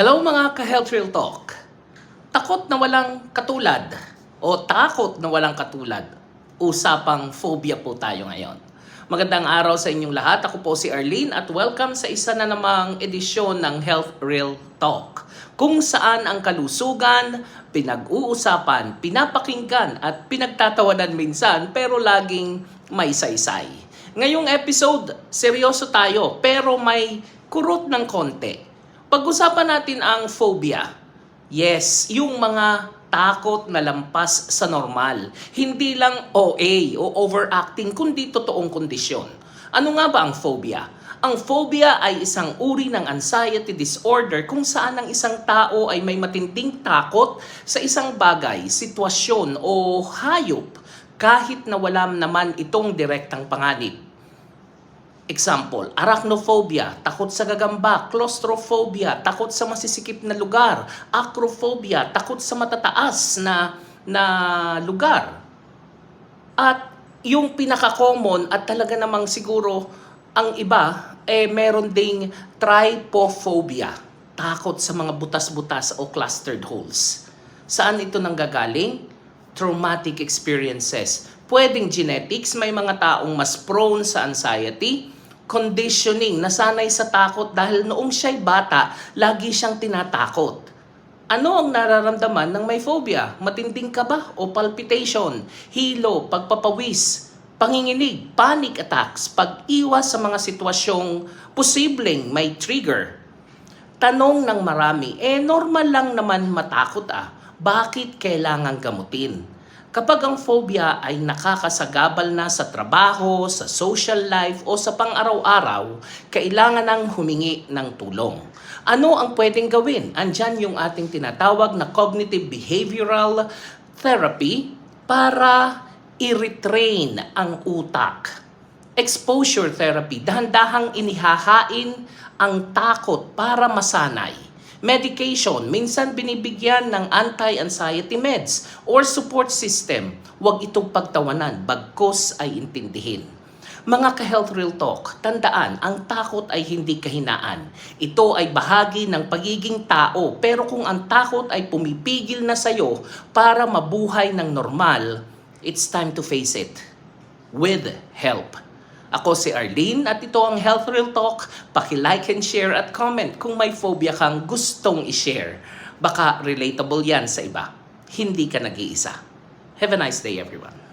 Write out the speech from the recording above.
Hello mga ka-Health Real Talk. Takot na walang katulad o takot na walang katulad. Usapang phobia po tayo ngayon. Magandang araw sa inyong lahat. Ako po si Arlene at welcome sa isa na namang edisyon ng Health Real Talk. Kung saan ang kalusugan, pinag-uusapan, pinapakinggan at pinagtatawanan minsan pero laging may saysay. Ngayong episode, seryoso tayo pero may kurot ng konti. Pag-usapan natin ang phobia. Yes, yung mga takot na lampas sa normal. Hindi lang OA o overacting, kundi totoong kondisyon. Ano nga ba ang phobia? Ang phobia ay isang uri ng anxiety disorder kung saan ang isang tao ay may matinding takot sa isang bagay, sitwasyon o hayop kahit na wala naman itong direktang panganib. Example, arachnophobia, takot sa gagamba, claustrophobia, takot sa masisikip na lugar, acrophobia, takot sa matataas na na lugar. At yung pinaka-common at talaga namang siguro ang iba eh meron ding trypophobia, takot sa mga butas-butas o clustered holes. Saan ito nanggagaling? Traumatic experiences. Pwedeng genetics, may mga taong mas prone sa anxiety, conditioning, nasanay sa takot dahil noong siya'y bata, lagi siyang tinatakot. Ano ang nararamdaman ng may phobia? Matinding kaba o palpitation, hilo, pagpapawis, panginginig, panic attacks, pag-iwas sa mga sitwasyong posibleng may trigger. Tanong ng marami, eh normal lang naman matakot ah. Bakit kailangan gamutin? Kapag ang phobia ay nakakasagabal na sa trabaho, sa social life o sa pang-araw-araw, kailangan nang humingi ng tulong. Ano ang pwedeng gawin? Andyan yung ating tinatawag na cognitive behavioral therapy para i-retrain ang utak. Exposure therapy, dahan-dahang inihahain ang takot para masanay. Medication, minsan binibigyan ng anti-anxiety meds or support system. Huwag itong pagtawanan, bagkos ay intindihin. Mga ka-health real talk, tandaan, ang takot ay hindi kahinaan. Ito ay bahagi ng pagiging tao, pero kung ang takot ay pumipigil na sa'yo para mabuhay ng normal, it's time to face it. With help. Ako si Arlene at ito ang Health Real Talk. Paki-like and share at comment kung may phobia kang gustong i-share. Baka relatable yan sa iba. Hindi ka nag-iisa. Have a nice day everyone.